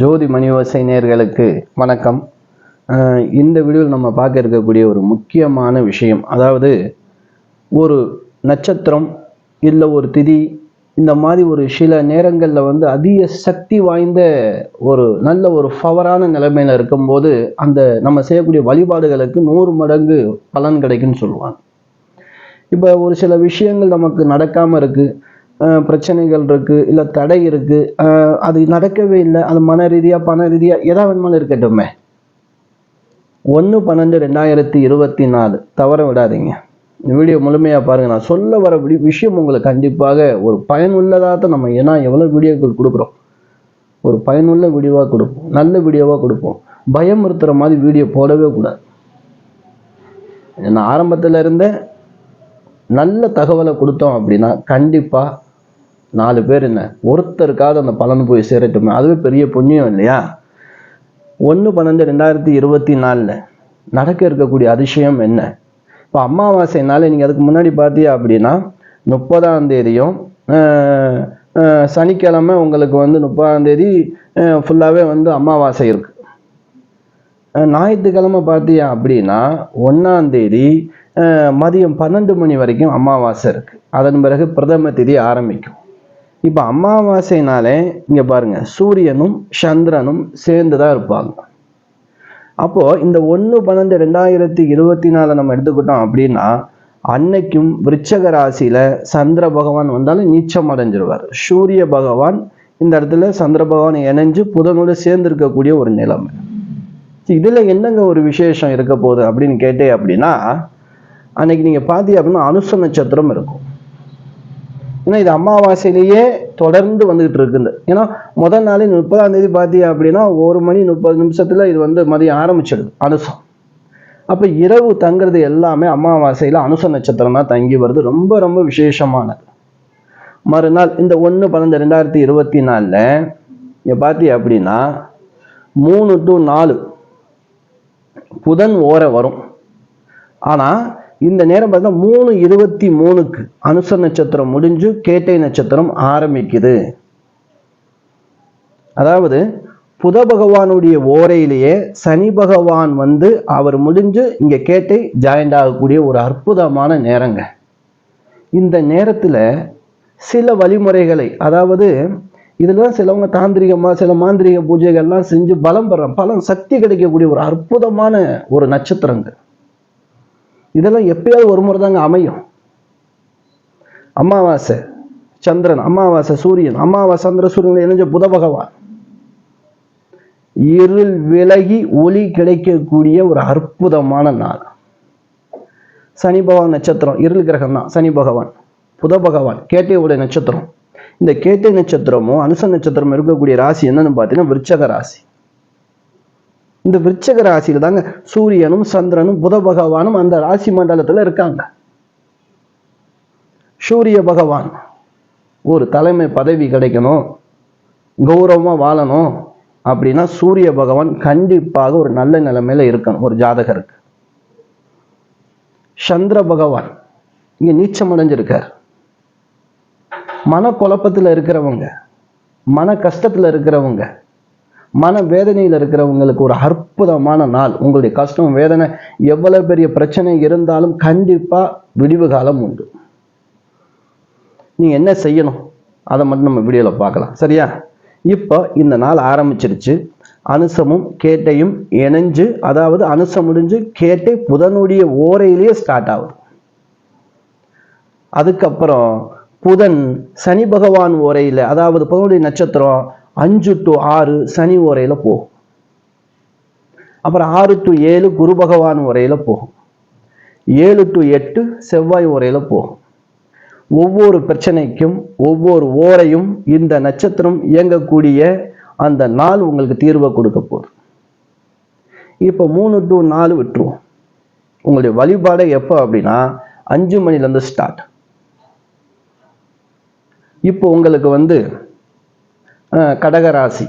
ஜோதி மணியோசை நேர்களுக்கு வணக்கம். இந்த வீடியோவில் நம்ம பார்க்க இருக்கக்கூடிய ஒரு முக்கியமான விஷயம் அதாவது ஒரு நட்சத்திரம் இல்லை ஒரு திதி இந்த மாதிரி ஒரு சில நேரங்களில் வந்து அதிக சக்தி வாய்ந்த ஒரு நல்ல ஒரு பவரான நிலைமையில் இருக்கும்போது அந்த நம்ம செய்யக்கூடிய வழிபாடுகளுக்கு நூறு மடங்கு பலன் கிடைக்குன்னு சொல்லுவாங்க. இப்போ ஒரு சில விஷயங்கள் நமக்கு நடக்காமல் இருக்குது பிரச்சனைகள் இருக்குது இல்லை தடை இருக்குது அது நடக்கவே இல்லை. அது மன ரீதியாக பண ரீதியாக எதா வேணுமாலும் இருக்கட்டுமே. ஒன்று பன்னெண்டு ரெண்டாயிரத்தி இருபத்தி நாலு தவற விடாதீங்க. இந்த வீடியோ முழுமையாக பாருங்கள் நான் சொல்ல வர விஷயம் உங்களுக்கு கண்டிப்பாக ஒரு பயனுள்ளதாக தான் நம்ம ஏன்னா எவ்வளோ வீடியோக்கள் கொடுக்குறோம். ஒரு பயனுள்ள வீடியோவாக கொடுப்போம். நல்ல வீடியோவாக கொடுப்போம். பயமுறுத்துகிற மாதிரி வீடியோ போடவே கூடாது. நான் ஆரம்பத்தில் இருந்தே நல்ல தகவலை கொடுத்தோம் அப்படின்னா கண்டிப்பாக நாலு பேர் என்ன? ஒருத்தருக்காவது அந்த பலன் போய் சேரட்டுமே. அதுவே பெரிய புண்ணியம் இல்லையா? ஒன்று பன்னெண்டு ரெண்டாயிரத்தி இருபத்தி நாலில் நடக்க இருக்கக்கூடிய அதிசயம் என்ன? இப்போ அமாவாசைனால நீங்கள் அதுக்கு முன்னாடி பார்த்தீங்க அப்படின்னா முப்பதாம் தேதியும் சனிக்கிழமை உங்களுக்கு வந்து முப்பதாம் தேதி ஃபுல்லாகவே வந்து அமாவாசை இருக்கு. ஞாயிற்றுக்கிழமை பார்த்தீங்க அப்படின்னா ஒன்றாம் தேதி மதியம் பன்னெண்டு மணி வரைக்கும் அமாவாசை இருக்குது அதன் பிறகு பிரதம தேதி ஆரம்பிக்கும். இப்போ அமாவாசைனாலே இங்கே பாருங்க சூரியனும் சந்திரனும் சேர்ந்து தான் இருப்பாங்க. அப்போ இந்த ஒன்று பன்னெண்டு ரெண்டாயிரத்தி இருபத்தி நாலு நம்ம எடுத்துக்கிட்டோம் அப்படின்னா அன்னைக்கும் விருச்சக ராசியில சந்திர பகவான் வந்தாலும் நீச்சம் அடைஞ்சிருவார். சூரிய பகவான் இந்த இடத்துல சந்திர பகவான் இணைஞ்சு புதனோடு சேர்ந்து இருக்கக்கூடிய ஒரு நிலைமை. இதுல என்னங்க ஒரு விசேஷம் இருக்க போகுது அப்படின்னு கேட்டே அப்படின்னா அன்னைக்கு நீங்க பார்த்தீங்க அப்படின்னா அனுச நட்சத்திரம் இருக்கும். ஏன்னா இது அமாவாசையிலேயே தொடர்ந்து வந்துகிட்டு இருக்குது. ஏன்னா முதல் நாளே முப்பதாம் தேதி பார்த்தீங்க அப்படின்னா ஒரு மணி முப்பது நிமிஷத்தில் இது வந்து மதியம் ஆரம்பிச்சிடுது அனுசம். அப்போ இரவு தங்குறது எல்லாமே அமாவாசையில் அனுச நட்சத்திரம் தான் தங்கி வருது. ரொம்ப ரொம்ப விசேஷமானது. மறுநாள் இந்த ஒன்று பன்னெண்டு ரெண்டாயிரத்தி இருபத்தி நாலில் இங்கே பார்த்தீங்க அப்படின்னா மூணு டு நாலு புதன் ஓர வரும். ஆனால் இந்த நேரம் பார்த்தீங்கன்னா மூணு இருபத்தி மூணுக்கு அனுச நட்சத்திரம் முடிஞ்சு கேட்டை நட்சத்திரம் ஆரம்பிக்குது. அதாவது புத பகவானுடைய ஓரையிலேயே சனி பகவான் வந்து அவர் முடிஞ்சு இங்க கேட்டை ஜாயிண்ட் ஆகக்கூடிய ஒரு அற்புதமான நேரங்க. இந்த நேரத்தில் சில வழிமுறைகளை அதாவது இதெல்லாம் சிலவங்க தாந்திரிகமாக சில மாந்திரிக பூஜைகள்லாம் செஞ்சு பலம் பெற பலம் சக்தி கிடைக்கக்கூடிய ஒரு அற்புதமான ஒரு நட்சத்திரங்க. இதெல்லாம் எப்பயாவது ஒரு முறை தாங்க அமையும். அமாவாசை சந்திரன் அமாவாசை சூரியன் அமாவாசை சந்திர சூரியன் இணைஞ்ச புத பகவான். இருள் விலகி ஒளி கிடைக்கக்கூடிய ஒரு அற்புதமான நாள். சனி பகவான் நட்சத்திரம் இருள் கிரகம் தான். சனி பகவான் புத பகவான் கேட்டையுடைய நட்சத்திரம். இந்த கேட்டை நட்சத்திரமும் அனுச நட்சத்திரம் இருக்கக்கூடிய ராசி என்னன்னு பார்த்தீங்கன்னா விருச்சக ராசி. இந்த விருச்சக ராசியில் தாங்க சூரியனும் சந்திரனும் புத பகவானும் அந்த ராசி மண்டலத்துல இருக்காங்க. சூரிய பகவான் ஒரு தலைமை பதவி கிடைக்கணும் கௌரவமா வாழணும் அப்படின்னா சூரிய பகவான் கண்டிப்பாக ஒரு நல்ல நிலைமையில் இருக்கணும் ஒரு ஜாதகருக்கு. சந்திர பகவான் இங்க நீச்சம் அடைஞ்சிருக்கார். மன குழப்பத்தில் இருக்கிறவங்க மன கஷ்டத்துல இருக்கிறவங்க மன வேதனையில் இருக்கிறவங்களுக்கு ஒரு அற்புதமான நாள். உங்களுடைய கஷ்டம் வேதனை எவ்வளவு பெரிய பிரச்சனை இருந்தாலும் கண்டிப்பாக விடிவு காலம் உண்டு. நீங்கள் என்ன செய்யணும்? அதை மட்டும் நம்ம வீடியோவில் பார்க்கலாம். சரியா? இப்போ இந்த நாள் ஆரம்பிச்சிருச்சு. அனுசமும் கேட்டையும் இணைஞ்சு அதாவது அனுசம் முடிஞ்சு கேட்டை புதனுடைய ஓரையிலேயே ஸ்டார்ட் ஆகுது. அதுக்கப்புறம் புதன் சனி பகவான் ஓரையில் அதாவது புதனுடைய நட்சத்திரம் அஞ்சு டு ஆறு சனி உரையில் போகும். அப்புறம் ஆறு டு ஏழு குரு பகவான் உரையில் போகும். ஏழு டு எட்டு செவ்வாய் உரையில் போகும். ஒவ்வொரு பிரச்சனைக்கும் ஒவ்வொரு ஓரையும் இந்த நட்சத்திரம் இயங்கக்கூடிய அந்த நாள் உங்களுக்கு தீர்வை கொடுக்க போகுது. இப்போ மூணு டு நாலு விட்டுருவோம். உங்களுடைய வழிபாடு எப்போ அப்படின்னா அஞ்சு மணிலேருந்து ஸ்டார்ட் இப்போ உங்களுக்கு வந்து கடக ராசி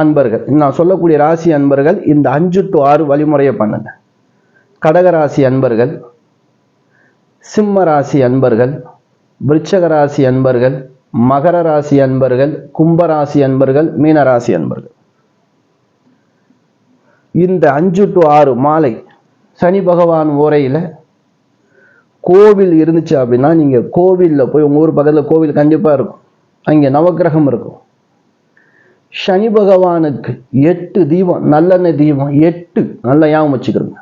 அன்பர்கள். நான் சொல்லக்கூடிய ராசி அன்பர்கள் இந்த அஞ்சு டு ஆறு வழிமுறையை பண்ணுங்க. கடக ராசி அன்பர்கள் சிம்ம ராசி அன்பர்கள் விருச்சக ராசி அன்பர்கள் மகர ராசி அன்பர்கள் கும்பராசி அன்பர்கள் மீனராசி அன்பர்கள். இந்த அஞ்சு டு ஆறு மாலை சனி பகவான் உரையில் கோவில் இருந்துச்சு அப்படின்னா நீங்கள் கோவிலில் போய் உங்கள் ஊர் பக்கத்தில் கோவில் கண்டிப்பாக இருக்கும். அங்கே நவக்கிரகம் இருக்கும். சனி பகவானுக்கு எட்டு தீபம் நல்லெண்ணெய் தீபம் எட்டு நல்ல ஞாபகம் வச்சுக்கிறோங்க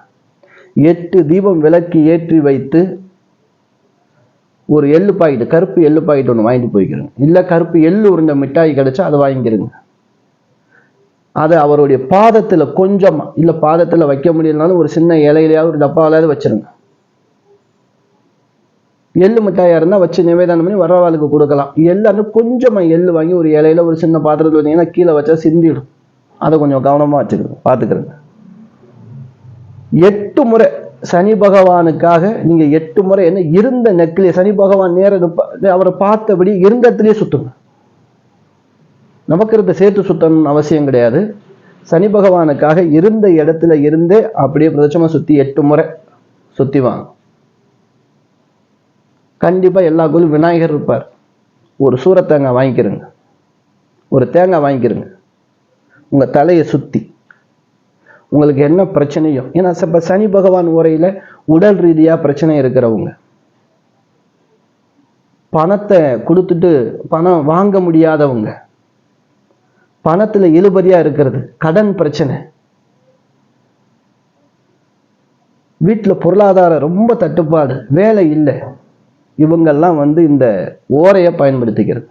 எட்டு தீபம் விளக்கு ஏற்றி வைத்து ஒரு எள்ளு பாக்கெட்டு கருப்பு எள்ளு பாக்கெட் ஒன்று வாங்கிட்டு போய்க்கிறோங்க இல்லை கருப்பு எள்ளு உருண்டை மிட்டாய் கிடைச்சா அதை வாங்கிக்கிறோங்க. அதை அவருடைய பாதத்தில் கொஞ்சமாக இல்லை பாதத்தில் வைக்க முடியலனாலும் ஒரு சின்ன இலையிலையாவது ஒரு டப்பாவிலாவது வச்சிருங்க. எள்ளு மிட்டாயா இருந்தால் வச்சு நிவேதனம் பண்ணி வரவாளுக்கு கொடுக்கலாம். எல்லாரும் கொஞ்சமாக எள்ளு வாங்கி ஒரு இலையில ஒரு சின்ன பாத்திரத்தில் வந்தீங்கன்னா கீழே வச்சா சிந்திடும். அதை கொஞ்சம் கவனமாக வச்சுக்கணும். பார்த்துக்கிறேங்க எட்டு முறை சனி பகவானுக்காக நீங்கள் எட்டு முறை என்ன இருந்த நெக்லேஸ் சனி பகவான் நேரம் அவரை பார்த்தபடி இருந்த சுற்றுங்க சுத்துங்க நமக்கு சேர்த்து சுத்தணும்னு அவசியம் கிடையாது. சனி பகவானுக்காக இருந்த இடத்துல இருந்தே அப்படியே பிரதட்சமாக சுற்றி எட்டு முறை சுற்றி வாங்க. கண்டிப்பாக எல்லா கோயிலும் விநாயகர் இருப்பார். ஒரு சூர தேங்காய் வாங்கிக்கிறங்க. ஒரு தேங்காய் வாங்கிக்கிறங்க. உங்கள் தலையை சுற்றி உங்களுக்கு என்ன பிரச்சனையோ ஏன்னா இப்போ சனி பகவான் உரையில் உடல் ரீதியாக பிரச்சனை இருக்கிறவங்க. பணத்தை கொடுத்துட்டு பணம் வாங்க முடியாதவங்க. பணத்தில் இழுபறியாக இருக்கிறது கடன் பிரச்சனை. வீட்டில் பொருளாதாரம் ரொம்ப தட்டுப்பாடு வேலை இல்லை. இவங்கெல்லாம் வந்து இந்த ஓரையை பயன்படுத்திக்கிறது.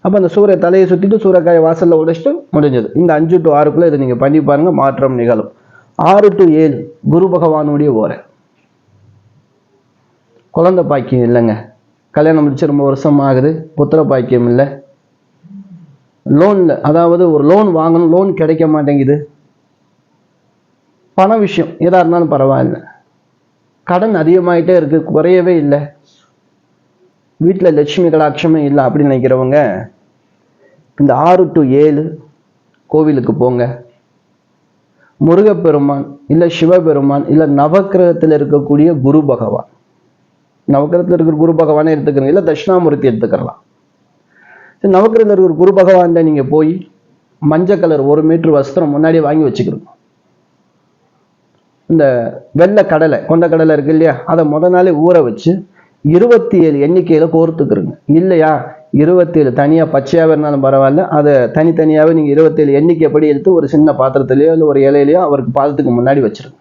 அப்போ அந்த சூரிய தலையை சுற்றிட்டு சூரியக்காயை வாசலில் உடைச்சிட்டு முடிஞ்சது. இந்த அஞ்சு டு ஆறுக்குள்ளே இதை நீங்கள் பண்ணி பாருங்க மாற்றம் நிகழும். ஆறு டு ஏழு குரு பகவானுடைய ஓரை. குழந்தை பாக்கியம் இல்லைங்க. கல்யாணம் முடிச்சு ரொம்ப வருஷம் ஆகுது புத்திர பாக்கியம் இல்லை. லோன்ல அதாவது ஒரு லோன் வாங்கணும் லோன் கிடைக்க மாட்டேங்குது. பண விஷயம் எதா இருந்தாலும் பரவாயில்ல. கடன் அதிகமாயிட்டே இருக்கு குறையவே இல்லை. வீட்டில் லட்சுமி கடாட்சமே இல்லை அப்படின்னு நினைக்கிறவங்க இந்த ஆறு டு ஏழு கோவிலுக்கு போங்க. முருகப்பெருமான் இல்லை சிவபெருமான் இல்லை நவக்கிரகத்தில் இருக்கக்கூடிய குரு பகவான். நவக்கிரகத்தில் இருக்கிற குரு பகவானே எடுத்துக்கிறீங்க இல்லை தட்சிணாமூர்த்தி எடுத்துக்கிறலாம் நவக்கிரகத்தில் இருக்கிற குரு பகவான்கிட்ட நீங்கள் போய் மஞ்சள் கலர் ஒரு மீட்ரு வஸ்திரம் முன்னாடியே வாங்கி வச்சுக்கிறோம் இந்த வெள்ளை கடலை கொண்ட கடலை இருக்கு இல்லையா? அதை முத நாளே ஊற வச்சு இருபத்தி ஏழு எண்ணிக்கையில் கோர்த்துக்கிறோங்க. இல்லையா? இருபத்தி ஏழு பச்சையாகவே இருந்தாலும் பரவாயில்ல. அதை தனித்தனியாகவே நீங்கள் இருபத்தேழு எண்ணிக்கைப்படி எடுத்து ஒரு சின்ன பாத்திரத்துலையோ இல்லை ஒரு இலையிலையோ அவருக்கு பாதத்துக்கு முன்னாடி வச்சிருங்க.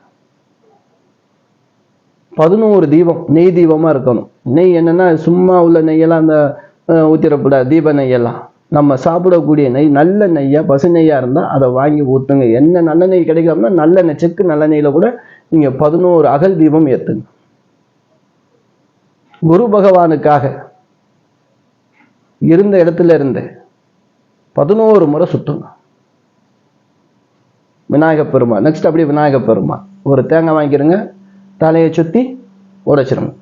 பதினோரு தீபம் நெய் தீபமாக இருக்கணும். நெய் என்னென்னா சும்மா உள்ள நெய்யெல்லாம் அந்த ஊற்றிடக்கூடாது தீப நெய்யெல்லாம். நம்ம சாப்பிடக்கூடிய நெய் நல்ல நெய்யா பசு நெய்யா இருந்தால் அதை வாங்கி ஊற்றுங்க என்ன நல்ல நெய் கிடைக்காமனா நல்ல நெய் செக்கு நல்ல நெய்யில கூட நீங்க பதினோரு அகல் தீபம் ஏத்துங்க. குரு பகவானுக்காக இருந்த இடத்துல இருந்து பதினோரு முறை சுத்துங்க விநாயகப் பெருமாள். நெக்ஸ்ட் அப்படியே விநாயகப் பெருமாள். ஒரு தேங்காய் வாங்கிக்கிறங்க தலையை சுத்தி உடைச்சிருங்க.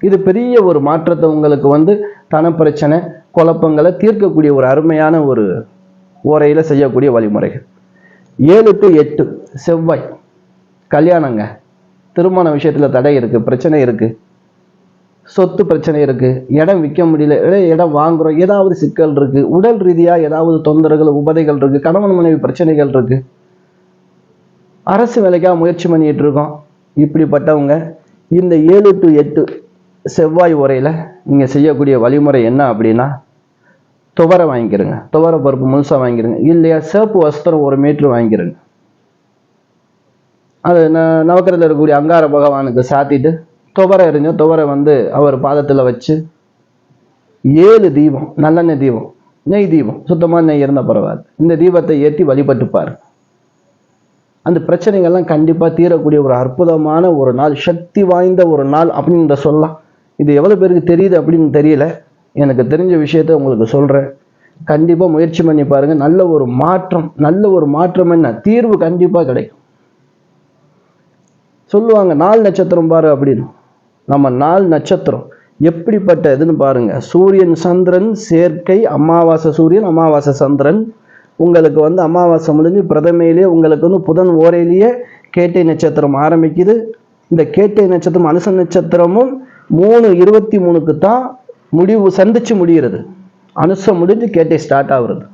இது பெரிய ஒரு மாற்றத்தை உங்களுக்கு வந்து தனப்பிரச்சனை குழப்பங்களை தீர்க்கக்கூடிய ஒரு அருமையான ஒரு ஓரையில செய்யக்கூடிய வழிமுறைகள். ஏழு டு எட்டு செவ்வாய். கல்யாணங்க. திருமண விஷயத்துல தடை இருக்கு பிரச்சனை இருக்கு. சொத்து பிரச்சனை இருக்கு. இடம் விற்க முடியல. இடம் வாங்குறோம். ஏதாவது சிக்கல் இருக்கு. உடல் ரீதியா ஏதாவது தொந்தரவுகள் உபதைகள் இருக்கு. கணவன் மனைவி பிரச்சனைகள் இருக்கு. அரசு வேலைக்காக முயற்சி பண்ணிட்டு இருக்கோம். இப்படிப்பட்டவங்க இந்த ஏழு டு எட்டு செவ்வாய் உரையில் நீங்கள் செய்யக்கூடிய வழிமுறை என்ன அப்படின்னா துவரை வாங்கிக்கிறங்க. துவரை பருப்பு முழுசா வாங்கிக்கிறங்க. இல்லையா சிவப்பு வஸ்திரம் ஒரு மீட்ரு வாங்கிக்கிறங்க. அது ந- நவக்கிரத்தில் இருக்கக்கூடிய அங்கார பகவானுக்கு சாத்திட்டு துவரை எறிஞ்சு துவரை வந்து அவர் பாதத்தில் வச்சு ஏழு தீபம் நல்லெண்ணெய் தீபம் நெய் தீபம் சுத்தமாக நெய் இருந்தால் பரவாயில்ல. இந்த தீபத்தை ஏற்றி வழிபட்டுப்பார் அந்த பிரச்சனைகள்லாம் கண்டிப்பாக தீரக்கூடிய ஒரு அற்புதமான ஒரு நாள் சக்தி வாய்ந்த ஒரு நாள் அப்படின்னு சொல்லலாம். இது எவ்வளோ பேருக்கு தெரியுது அப்படின்னு தெரியல. எனக்கு தெரிஞ்ச விஷயத்த உங்களுக்கு சொல்கிறேன் கண்டிப்பாக முயற்சி பண்ணி பாருங்கள் நல்ல ஒரு மாற்றம் நல்ல ஒரு மாற்றம் என்ன? தீர்வு கண்டிப்பாக கிடைக்கும். சொல்லுவாங்க நாள் நட்சத்திரம் பாரு அப்படின்னு. நம்ம நாள் நட்சத்திரம் எப்படிப்பட்ட இதுன்னு பாருங்கள் சூரியன் சந்திரன் சேர்க்கை அமாவாசை சூரியன் அமாவாசை சந்திரன். உங்களுக்கு வந்து அமாவாசை முடிஞ்சு பிரதமையிலேயே உங்களுக்கு வந்து புதன் ஓரையிலேயே கேட்டை நட்சத்திரம் ஆரம்பிக்குது. இந்த கேட்டை நட்சத்திரம் அனுச நட்சத்திரமும் மூணு இருபத்தி மூணுக்கு தான் முடிவு சந்திச்சு முடிகிறது. அனுசம் முடிஞ்சு கேட்டை ஸ்டார்ட் ஆகுறது.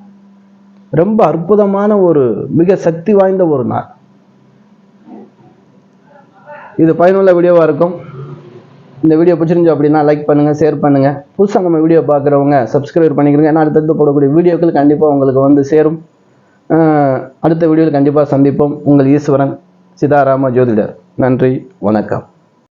ரொம்ப அற்புதமான ஒரு மிக சக்தி வாய்ந்த ஒரு நாள். இது பயனுள்ள வீடியோவாக இருக்கும். இந்த வீடியோ பிடிச்சிருந்தோம் அப்படின்னா லைக் பண்ணுங்கள் ஷேர் பண்ணுங்கள் புதுசாக நம்ம வீடியோ பார்க்குறவங்க சப்ஸ்கிரைப் பண்ணிக்கிறங்க ஏன்னா அடுத்தடுத்து போடக்கூடிய வீடியோக்கள் கண்டிப்பாக உங்களுக்கு வந்து சேரும். அடுத்த வீடியோவில் கண்டிப்பாக சந்திப்போம். உங்கள் ஈஸ்வரன் சிதாராம ஜோதிடர். நன்றி. வணக்கம்.